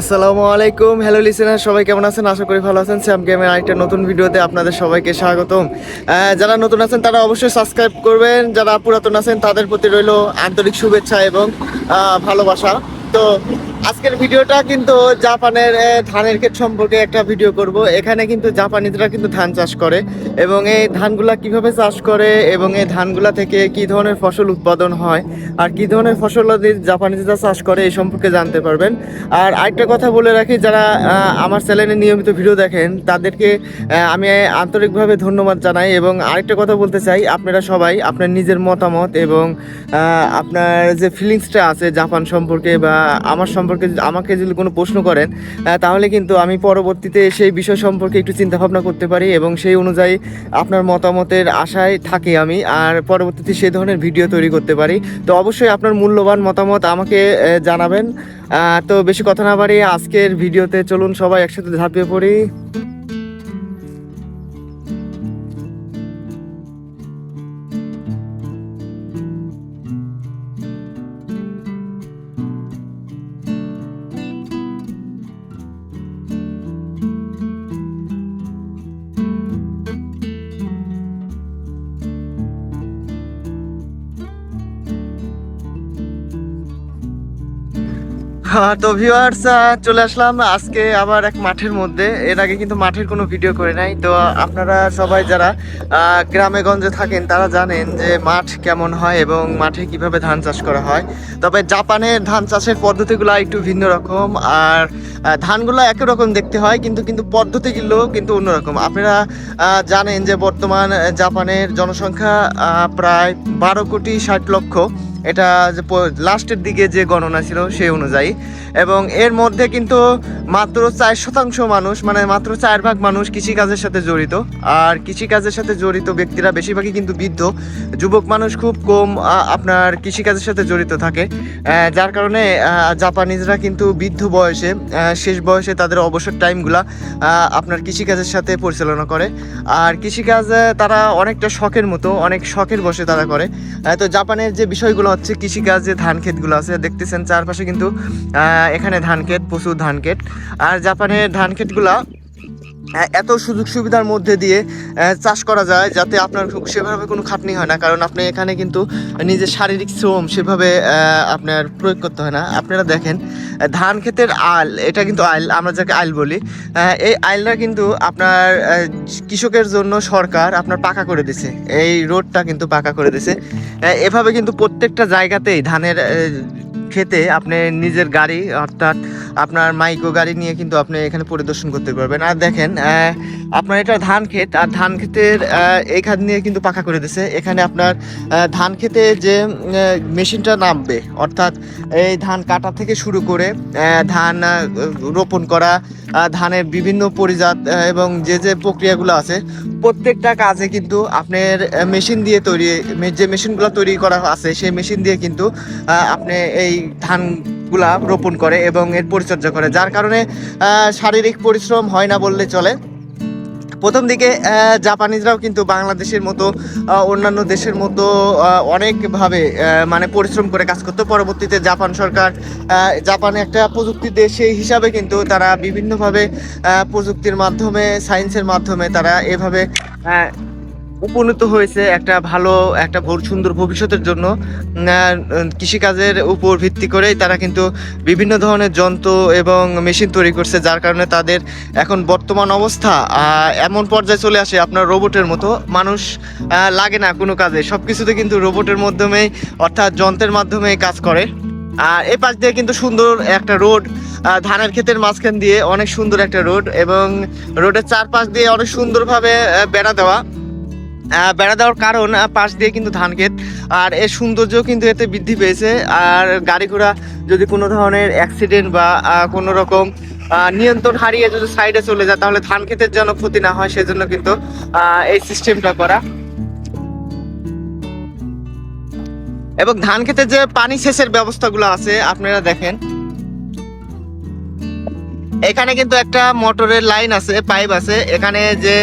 আসসালামু আলাইকুম। Hello listener সবাই কেমন আছেন? আশা করি ভালো আছেন। স্যাম গেমের আরেকটা নতুন ভিডিওতে আপনাদের সবাইকে স্বাগতম। যারা নতুন আছেন, তারা অবশ্যই সাবস্ক্রাইব করবেন। যারা পুরাতন আছেন, তাদের প্রতি রইল আন্তরিক শুভেচ্ছা এবং ভালোবাসা। তো আজকের ভিডিওটা কিন্তু জাপানের ধানের ক্ষেত সম্পর্কে একটা ভিডিও করব। এখানে কিন্তু জাপানিজরা কিন্তু ধান চাষ করে এবং এই ধানগুলা কীভাবে চাষ করে এবং এই ধানগুলা থেকে কি ধরনের ফসল উৎপাদন হয় আর কি ধরনের ফসল জাপানিজরা চাষ করে এই সম্পর্কে জানতে পারবেন। আর আরেকটা কথা বলে রাখি, যারা আমার চ্যানেলে নিয়মিত ভিডিও দেখেন, তাদেরকে আমি আন্তরিকভাবে ধন্যবাদ জানাই এবং আরেকটা কথা বলতে চাই, আপনারা সবাই আপনার নিজের মতামত এবং আপনার যে ফিলিংসটা আছে জাপান সম্পর্কে বা আমার সম্পর্কে আমাকে যদি কোনো প্রশ্ন করেন তাহলে কিন্তু আমি পরবর্তীতে সেই বিষয় সম্পর্কে একটু চিন্তাভাবনা করতে পারি এবং সেই অনুযায়ী আপনার মতামতের আশায় থাকি আমি আর পরবর্তীতে সেই ধরনের ভিডিও তৈরি করতে পারি। তো অবশ্যই আপনার মূল্যবান মতামত আমাকে জানাবেন। তো বেশি কথা না বাড়িয়ে আজকের ভিডিওতে চলুন সবাই একসাথে ঝাঁপিয়ে পড়ি। তো ভিউয়ার্স চলে আসলাম। আজকে আবার এক মাঠের মধ্যে। এর আগে কিন্তু মাঠের কোনো ভিডিও করে নাই। তো আপনারা সবাই যারা গ্রামে গঞ্জে থাকেন, তারা জানেন যে মাঠ কেমন হয় এবং মাঠে কীভাবে ধান চাষ করা হয়। তবে জাপানের ধান চাষের পদ্ধতিগুলো একটু ভিন্ন রকম। আর ধানগুলো একই রকম দেখতে হয়, কিন্তু কিন্তু পদ্ধতিগুলো কিন্তু অন্যরকম আপনারা জানেন যে বর্তমান জাপানের জনসংখ্যা প্রায় বারো কোটি ষাট লক্ষ। এটা যে লাস্টের দিকে যে গণনা ছিল সেই অনুযায়ী। এবং এর মধ্যে কিন্তু মাত্র চার শতাংশ মানুষ মানে মাত্র চার ভাগ মানুষ কৃষিকাজের সাথে জড়িত। আর কৃষিকাজের সাথে জড়িত ব্যক্তিরা বেশিরভাগই কিন্তু বৃদ্ধ। যুবক মানুষ খুব কম আপনার কৃষিকাজের সাথে জড়িত থাকে। যার কারণে জাপানিজরা কিন্তু বৃদ্ধ বয়সে শেষ বয়সে তাদের অবসর টাইমগুলা আপনার কৃষিকাজের সাথে পরিচালনা করে। আর কৃষিকাজ তারা অনেকটা শখের মতো, অনেক শখের বসে তারা করে। তো জাপানের যে বিষয়গুলো হচ্ছে কৃষিকাজ যে ধান ক্ষেতগুলো আছে, দেখতেছেন চারপাশে কিন্তু এখানে ধান ক্ষেত, প্রচুর ধান ক্ষেত। আর জাপানের ধান ক্ষেতগুলা এত সুযোগ সুবিধার মধ্যে দিয়ে চাষ করা যায় যাতে আপনার সেভাবে কোনো খাটনি হয় না। কারণ আপনি এখানে কিন্তু নিজের শারীরিক শ্রম সেভাবে আপনার প্রয়োগ করতে হয় না। আপনারা দেখেন ধান ক্ষেতের আল, এটা কিন্তু আইল আমরা যাকে আইল বলি এই আইলটা কিন্তু আপনার কৃষকের জন্য সরকার আপনার পাকা করে দিছে। এই রোডটা কিন্তু পাকা করে দিছে। এভাবে কিন্তু প্রত্যেকটা জায়গাতেই ধানের খেতে আপনি নিজের গাড়ি, অর্থাৎ আপনার মাইক্রো গাড়ি নিয়ে কিন্তু আপনি এখানে পরিদর্শন করতে পারবেন। আর দেখেন আপনার এটা ধান ক্ষেত, আর ধান ক্ষেতের এইখান নিয়ে কিন্তু পাকা করে দিছে। এখানে আপনার ধান খেতে যে মেশিনটা নামবে, অর্থাৎ এই ধান কাটা থেকে শুরু করে ধান রোপণ করা ধানের বিভিন্ন পরিজাত এবং যে যে প্রক্রিয়াগুলো আছে, প্রত্যেকটা কাজে কিন্তু আপনার মেশিন দিয়ে তৈরি যে মেশিনগুলো তৈরি করা আছে, সেই মেশিন দিয়ে কিন্তু আপনি এই ধানগুলা রোপণ করে এবং এর পরিচর্যা করে, যার কারণে শারীরিক পরিশ্রম হয় না বললে চলে। প্রথম দিকে জাপানিজরাও কিন্তু বাংলাদেশের মতো অন্যান্য দেশের মতো অনেকভাবে মানে পরিশ্রম করে কাজ করতো। পরবর্তীতে জাপান সরকার জাপান একটা প্রযুক্তি দেশ সেই হিসাবে কিন্তু তারা বিভিন্নভাবে প্রযুক্তির মাধ্যমে সায়েন্সের মাধ্যমে তারা এভাবে উপনীত হয়েছে একটা ভালো, একটা ভোর সুন্দর ভবিষ্যতের জন্য। কৃষিকাজের উপর ভিত্তি করেই তারা কিন্তু বিভিন্ন ধরনের যন্ত্র এবং মেশিন তৈরি করছে, যার কারণে তাদের এখন বর্তমান অবস্থা এমন পর্যায়ে চলে আসে আপনার রোবটের মতো। মানুষ লাগে না কোনো কাজে। সব কিছুতে কিন্তু রোবটের মাধ্যমেই, অর্থাৎ যন্ত্রের মাধ্যমেই কাজ করে। আর এই পাশ দিয়ে কিন্তু সুন্দর একটা রোড ধানের ক্ষেতের মাঝখান দিয়ে অনেক সুন্দর একটা রোড এবং রোডের চারপাশ দিয়ে অনেক সুন্দরভাবে বেড়া দেওয়া। বেড়া দেওয়ার কারণ পাশ দিয়ে কিন্তু ধান ক্ষেত। আর এর সৌন্দর্য কিন্তু এতে বৃদ্ধি পেয়েছে। আর গাড়ি ঘোড়া যদি কোনো ধরনের অ্যাক্সিডেন্ট বা কোনো রকম নিয়ন্ত্রণ হারিয়ে যদি সাইডে চলে যায়, তাহলে ধান ক্ষেতের যেন ক্ষতি না হয়, সেজন্য কিন্তু এই সিস্টেমটা করা। এবং ধান ক্ষেতে যে পানি সেচের ব্যবস্থাগুলো আছে, আপনারা দেখেন। এখানে কিন্তু একটা মোটরের লাইন আছে পাইপ আছে। এখানে যে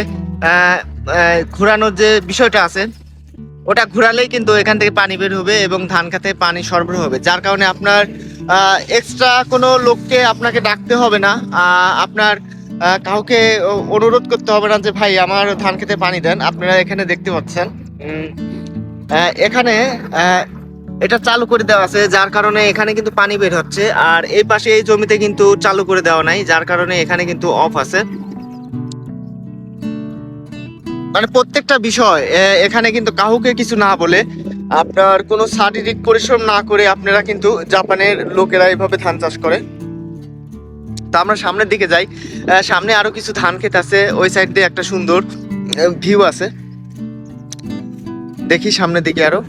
ঘোরানোর যে বিষয়টা আছে, ওটা ঘোরালেই কিন্তু এখান থেকে পানি বের হবে এবং ধান খেতে পানি সরবরাহ হবে। যার কারণে আপনার এক্সট্রা কোনো লোককে আপনাকে ডাকতে হবে না। আপনার কাউকে অনুরোধ করতে হবে না যে, ভাই, আমার ধান খেতে পানি দেন। আপনারা এখানে দেখতে পাচ্ছেন। এখানে এটা চালু করে দেওয়া আছে, যার কারণে এখানে কিন্তু পানি বের হচ্ছে। আর এই পাশে এই জমিতে কিন্তু চালু করে দেওয়া নাই, যার কারণে এখানে কিন্তু অফ আছে। মানে প্রত্যেকটা বিষয় এখানে কিন্তু কাউকে কিছু না বলে আপনার কোনো শারীরিক পরিশ্রম না করে আপনারা কিন্তু জাপানের লোকেরা এভাবে ধান চাষ করে। তা আমরা সামনের দিকে যাই। সামনে আরও কিছু ধান ক্ষেত আছে, ওই সাইড দিয়ে একটা সুন্দর ভিউ আছে। দেখি সামনের দিকে আরও।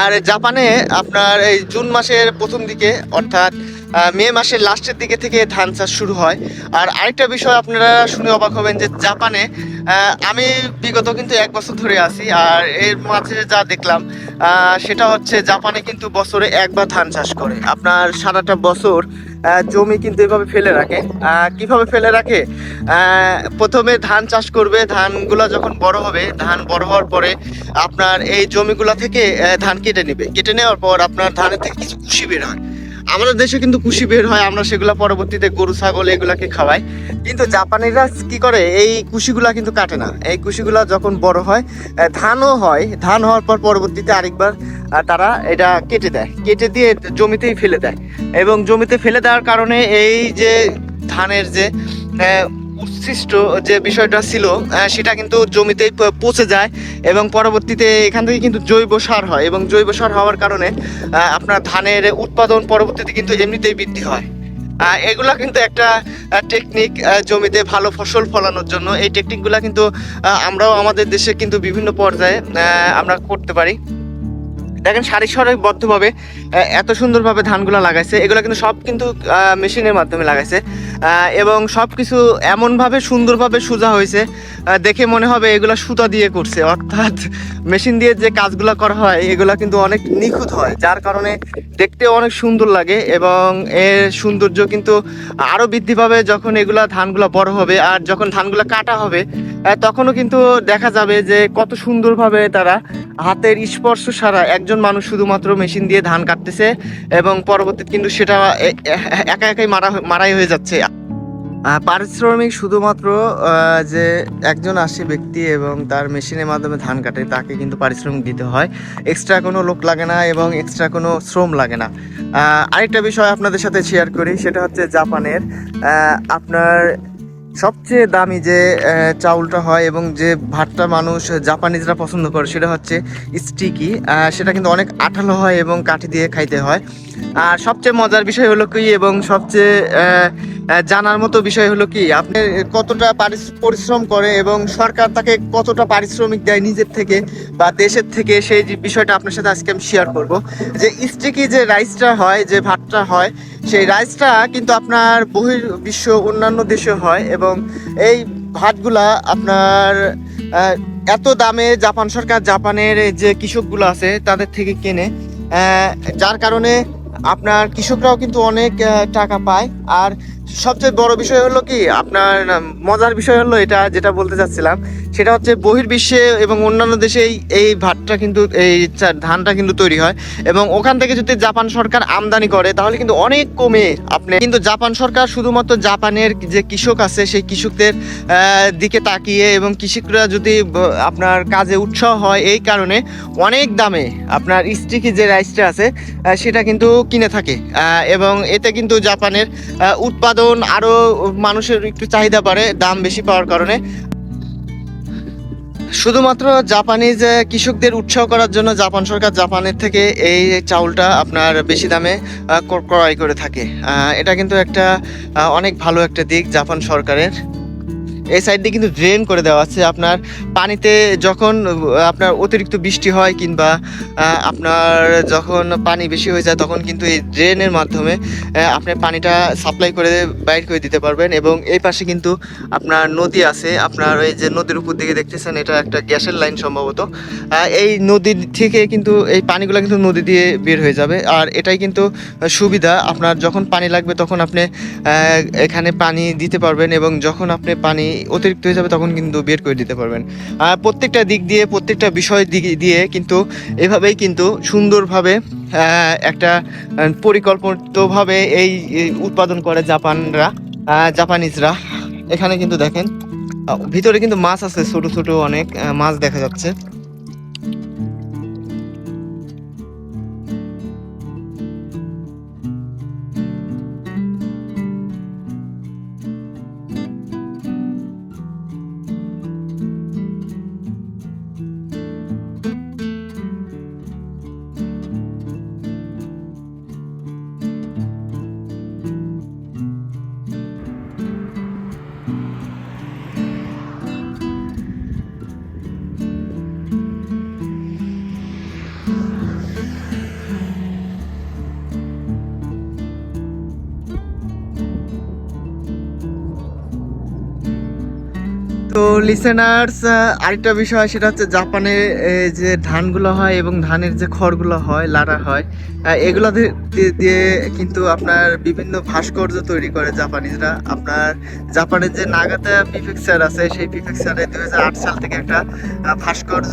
আর জাপানে আপনার এই জুন মাসের প্রথম দিকে, অর্থাৎ মে মাসের লাস্টের দিকে থেকে ধান চাষ শুরু হয়। আর আরেকটা বিষয় আপনারা শুনে অবাক হবেন যে জাপানে আমি বিগত কিন্তু এক বছর ধরে আছি, আর এর মাঝে যা দেখলাম সেটা হচ্ছে জাপানে কিন্তু বছরে একবার ধান চাষ করে। আপনার সারাটা বছর জমি কিন্তু এভাবে ফেলে রাখে। কীভাবে ফেলে রাখে? প্রথমে ধান চাষ করবে, ধানগুলো যখন বড় হবে, ধান বড় হওয়ার পরে আপনার এই জমিগুলা থেকে ধান কেটে নেবে। কেটে নেওয়ার পর আপনার ধানের থেকে কিছু কুশি বের হয়। আমাদের দেশে কিন্তু কুশি বের হয়, আমরা সেগুলো পরবর্তীতে গরু, ছাগল এগুলাকে খাওয়াই। কিন্তু জাপানিরা কি করে, এই কুশিগুলা কিন্তু কাটে না। এই কুশিগুলা যখন বড় হয় ধানও হয়, ধান হওয়ার পর পরবর্তীতে আরেকবার তারা এটা কেটে দেয়। কেটে দিয়ে জমিতেই ফেলে দেয়। এবং জমিতে ফেলে দেওয়ার কারণে এই যে ধানের যে উচ্ছিষ্ট যে বিষয়টা ছিল সেটা কিন্তু জমিতেই পচে যায় এবং পরবর্তীতে এখান থেকে কিন্তু জৈব সার হয় এবং জৈব সার হওয়ার কারণে আপনার ধানের উৎপাদন পরবর্তীতে কিন্তু এমনিতেই বৃদ্ধি হয়। এগুলা কিন্তু একটা টেকনিক জমিতে ভালো ফসল ফলানোর জন্য। এই টেকনিকগুলা কিন্তু আমরাও আমাদের দেশে কিন্তু বিভিন্ন পর্যায়ে আমরা করতে পারি। দেখেন সারি সারিবদ্ধভাবে এত সুন্দরভাবে ধানগুলো লাগাইছে। এগুলো কিন্তু সব কিন্তু মেশিনের মাধ্যমে লাগাইছে। এবং সব কিছু এমনভাবে সুন্দরভাবে সোজা হয়েছে দেখে মনে হবে এগুলো সুতা দিয়ে করছে। অর্থাৎ মেশিন দিয়ে যে কাজগুলো করা হয়, এগুলো কিন্তু অনেক নিখুঁত হয়, যার কারণে দেখতে অনেক সুন্দর লাগে এবং এর সৌন্দর্য কিন্তু আরও বৃদ্ধি পাবে যখন এগুলা ধানগুলো বড় হবে। আর যখন ধানগুলো কাটা হবে তখনও কিন্তু দেখা যাবে যে কত সুন্দরভাবে তারা হাতের স্পর্শ সারা একজন মানুষ শুধুমাত্র মেশিন দিয়ে ধান কাটতেছে এবং পরবর্তীতে কিন্তু সেটা একা একাই মারা মারাই হয়ে যাচ্ছে। পারিশ্রমিক শুধুমাত্র যে একজন আসে ব্যক্তি এবং তার মেশিনের মাধ্যমে ধান কাটে, তাকে কিন্তু পারিশ্রমিক দিতে হয়। এক্সট্রা কোনো লোক লাগে না এবং এক্সট্রা কোনো শ্রম লাগে না। আরেকটা বিষয় আপনাদের সাথে শেয়ার করি, সেটা হচ্ছে জাপানের আপনার সবচেয়ে দামি যে চাউলটা হয় এবং যে ভাতটা মানুষ জাপানিজরা পছন্দ করে সেটা হচ্ছে স্টিকি। সেটা কিন্তু অনেক আঠালো হয় এবং কাঠি দিয়ে খাইতে হয়। আর সবচেয়ে মজার বিষয় হলো কি এবং সবচেয়ে জানার মতো বিষয় হলো কি, আপনি কতটা পরিশ্রম করে এবং সরকার তাকে কতটা পারিশ্রমিক দেয় নিজের থেকে বা দেশের থেকে সেই বিষয়টা আপনার সাথে আজকে আমি শেয়ার করব। যে স্টিকি যে রাইসটা হয়, যে ভাতটা হয়, সেই রাইসটা কিন্তু আপনার বহির বিশ্ব অন্যান্য দেশে হয় এবং এই ভাতগুলা আপনার এত দামে জাপান সরকার জাপানের যে কৃষকগুলো আছে তাদের থেকে কেনে। যার কারণে আপনার কৃষকরাও কিন্তু অনেক টাকা পায়। আর সবচেয়ে বড় বিষয় হলো কি আপনার মজার বিষয় হলো এটা যেটা বলতে চাচ্ছিলাম সেটা হচ্ছে বহির্বিশ্বে এবং অন্যান্য দেশে এই- ভাতটা কিন্তু এই ধানটা কিন্তু তৈরি হয়। এবং ওখান থেকে যদি জাপান সরকার আমদানি করে তাহলে কিন্তু অনেক কমে আপনি কিন্তু জাপান সরকার শুধুমাত্র জাপানের যে কৃষক আছে সেই কৃষকদের দিকে তাকিয়ে এবং কৃষকরা যদি আপনার কাজে উৎসাহ হয় এই কারণে অনেক দামে আপনার স্টিকি যে রাইসটা আছে সেটা কিন্তু কিনে থাকে। এবং এতে কিন্তু জাপানের আহ, উৎপাদন আরও মানুষের একটু চাহিদা বাড়ে, দাম বেশি পাওয়ার কারণে। শুধুমাত্র জাপানিজ কৃষকদের উৎসাহ করার জন্য জাপান সরকার জাপানের থেকে এই চাউলটা আপনার বেশি দামে ক্রয় করে থাকে। এটা কিন্তু একটা অনেক ভালো একটা দিক জাপান সরকারের। এই সাইড দিয়ে কিন্তু ড্রেন করে দেওয়া আছে। আপনার পানিতে যখন আপনার অতিরিক্ত বৃষ্টি হয় কিংবা আপনার যখন পানি বেশি হয়ে যায় তখন কিন্তু এই ড্রেনের মাধ্যমে আপনি পানিটা সাপ্লাই করে বাইর করে দিতে পারবেন এবং এই পাশে কিন্তু আপনার নদী আছে। আপনার এই যে নদীর উপর দিকে দেখতেছেন, এটা একটা গ্যাসের লাইন সম্ভবত। এই নদী থেকে কিন্তু, এই পানিগুলো কিন্তু নদী দিয়ে বের হয়ে যাবে। আর এটাই কিন্তু সুবিধা, আপনার যখন পানি লাগবে তখন আপনি এখানে পানি দিতে পারবেন এবং যখন আপনি পানি অতিরিক্ত হয়ে যাবে তখন কিন্তু বের করে দিতে পারবেন। আর প্রত্যেকটা দিক দিয়ে, প্রত্যেকটা বিষয় দিক দিয়ে কিন্তু এভাবেই কিন্তু সুন্দরভাবে একটা পরিকল্পিতভাবে এই উৎপাদন করে জাপানরা জাপানিজরা। এখানে কিন্তু দেখেন ভিতরে কিন্তু মাছ আছে, ছোট ছোট অনেক মাছ দেখা যাচ্ছে। তো লিসেনার্স আরেকটা বিষয়, সেটা হচ্ছে জাপানে যে ধানগুলো হয় এবং ধানের যে খড়গুলো হয় লাড়া হয় এগুলো দিয়ে- কিন্তু আপনার বিভিন্ন ভাস্কর্য তৈরি করে জাপানিজরা। আপনার জাপানের যে নাগাতা প্রিফেকচার আছে, সেই প্রিফেকচারে দুই হাজার আট সাল থেকে একটা ভাস্কর্য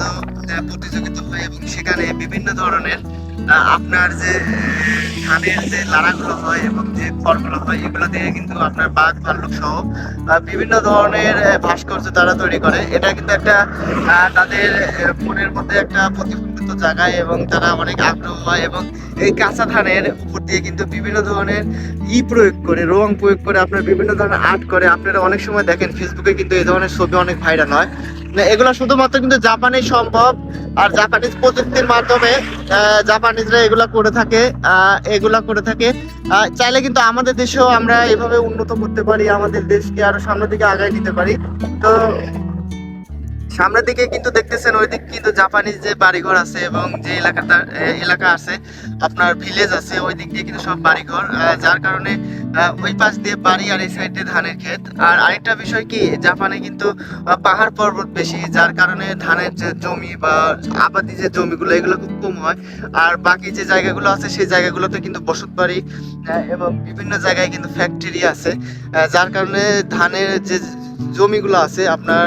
প্রতিযোগিতা হয় এবং সেখানে বিভিন্ন ধরনের আপনার যে ধানের যে লাড়াগুলো হয় এবং যে খড়গুলো হয়, এগুলো দিয়ে কিন্তু আপনার বাঘ, ভাল্লুক সহ বিভিন্ন ধরনের ভাস্কর্য তারা তৈরি করে। এটা কিন্তু একটা তাদের মনের মধ্যে একটা প্রতিফলিত জায়গায় এবং তারা অনেক আগ্রহ হয় এবং এই কাঁচা ধানের উপর দিয়ে কিন্তু বিভিন্ন ধরনের ই প্রয়োগ করে, রং প্রয়োগ করে, আপনার বিভিন্ন ধরনের আর্ট করে। আপনারা অনেক সময় দেখেন ফেসবুকে কিন্তু এই ধরনের ছবি অনেক ভাইরাল হয়। এগুলো শুধুমাত্র কিন্তু জাপানে সম্ভব। আর জাপানিজ প্রযুক্তির মাধ্যমে জাপানিজরা এগুলা করে থাকে এগুলা করে থাকে। চাইলে কিন্তু আমাদের দেশেও আমরা এভাবে উন্নত করতে পারি, আমাদের দেশকে আরও সামনের দিকে আগায় নিতে পারি। তো সামনের দিকে কিন্তু দেখতেছেন ওই দিক কিন্তু জাপানিজ যে বাড়িঘর আছে এবং যে এলাকাটা এলাকা আছে, আপনার ভিলেজ আছে ওই দিক দিয়ে কিন্তু সব বাড়িঘর। যার কারণে ওই পাশ দিয়ে বাড়ি আর এই সাইড দিয়ে ধানের ক্ষেত। আর আরেকটা বিষয় কি, জাপানে কিন্তু পাহাড় পর্বত বেশি, যার কারণে ধানের যে জমি বা আবাদি যে জমিগুলো, এগুলো খুব কম হয়। আর বাকি যে জায়গাগুলো আছে, সেই জায়গাগুলোতে কিন্তু বসত বাড়ি এবং বিভিন্ন জায়গায় কিন্তু ফ্যাক্টরি আছে। যার কারণে ধানের যে জমিগুলো আছে, আপনার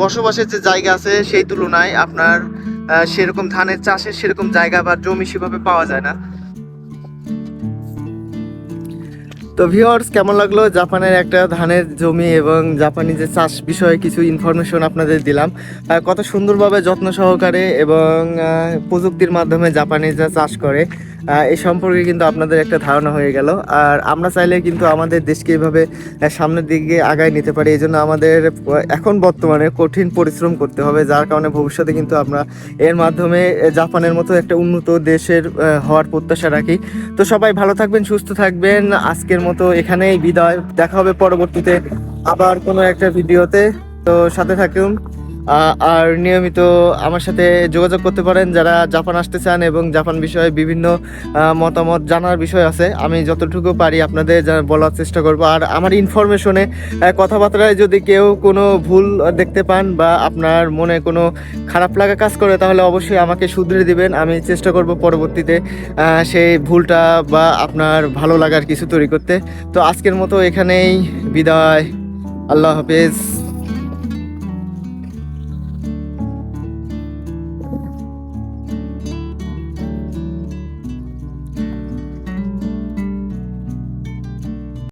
বসবাসের যে জায়গা আছে সেই তুলনায় আপনার সেরকম ধানের চাষের সেরকম জায়গা বা জমি সেভাবে পাওয়া যায় না। তো ভিউয়ার্স কেমন লাগল জাপানের একটা ধানের জমি এবং জাপানি যে চাষ বিষয়ে কিছু ইনফরমেশন আপনাদের দিলাম? কত সুন্দরভাবে যত্ন সহকারে এবং প্রযুক্তির মাধ্যমে জাপানি যা চাষ করে। এই সম্পর্কে কিন্তু আপনাদের একটা ধারণা হয়ে গেল। আর আমরা চাইলে কিন্তু আমাদের দেশকে এইভাবে আহ, সামনের দিকে আগায় নিতে পারি। এই জন্য আমাদের এখন বর্তমানে কঠিন পরিশ্রম করতে হবে যার কারণে ভবিষ্যতে কিন্তু আমরা এর মাধ্যমে জাপানের মতো একটা উন্নত দেশের হওয়ার প্রত্যাশা রাখি। তো সবাই ভালো থাকবেন সুস্থ থাকবেন। আজকের মতো এখানেই বিদায়। দেখা হবে পরবর্তীতে আবার কোনো একটা ভিডিওতে। তো সাথে থাকুন। আর নিয়মিত আমার সাথে যোগাযোগ করতে পারেন যারা জাপান আসতে চান এবং জাপান বিষয়ে বিভিন্ন মতামত জানার বিষয় আছে। আমি যতটুকু পারি আপনাদের বলার চেষ্টা করব। আর আমার ইনফরমেশনে কথাবার্তায় যদি কেউ কোনো ভুল দেখতে পান বা আপনার মনে কোনো খারাপ লাগা কাজ করে, তাহলে অবশ্যই আমাকে শুধরে দিবেন। আমি চেষ্টা করব পরবর্তীতে সেই ভুলটা বা আপনার ভালো লাগার কিছু তৈরি করতে। তো আজকের মতো এখানেই বিদায়। আল্লাহ হাফেজ।